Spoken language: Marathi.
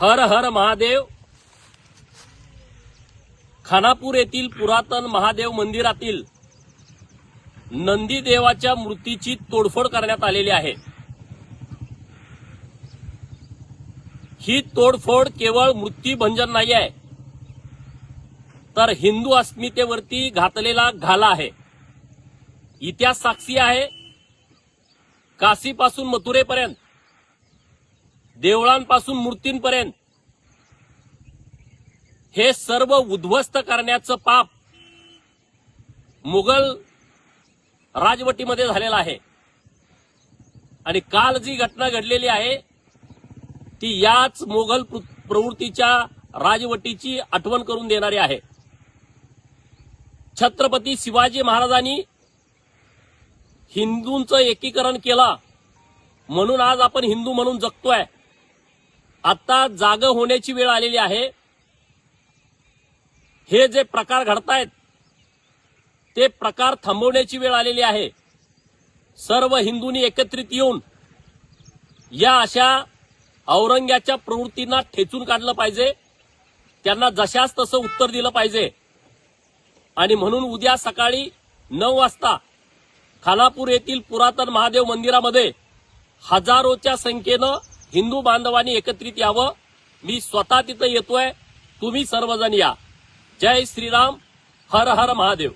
हर हर महादेव. खानापूर येथील पुरातन महादेव मंदिरातील नंदीदेवाच्या मूर्तीची तोडफोड करण्यात आलेली आहे. ही तोडफोड केवळ मृत्यूभंजन नाही आहे तर हिंदू अस्मितेवरती घातलेला घाला आहे. इतिहास साक्षी आहे. काशीपासून मथुरेपर्यंत देवळांपासून मूर्तींपर्यंत. हे सर्व उद्ध्वस्त करण्याचं पाप मुघल राजवटीमध्ये झालेलं आहे. आणि काल जी घटना घडलेली आहे ती याच मोगल प्र- प्रवृत्तीच्या राजवटीची आठवण करून देणारी आहे. छत्रपती शिवाजी महाराजांनी हिंदूंचं एकीकरण केलं. म्हणून आज आपण हिंदू म्हणून जगतोय. आता जाग होण्याची वेळ आलेली आहे. हे जे प्रकार घडतायत ते प्रकार थांबवण्याची वेळ आलेली आहे. सर्व हिंदूंनी एकत्रित येऊन या अशा औरंग्याच्या प्रवृत्तींना ठेचून काढलं पाहिजे. त्यांना जशास तसं उत्तर दिलं पाहिजे. आणि म्हणून उद्या सकाळी नऊ वाजता खानापूर येथील पुरातन महादेव मंदिरामध्ये हजारोच्या संख्येनं हिंदू बांधवांनी एकत्रित यावं. मी स्वतः तिथं येतोय. तुम्ही सर्वजण या. जय श्रीराम. हर हर महादेव.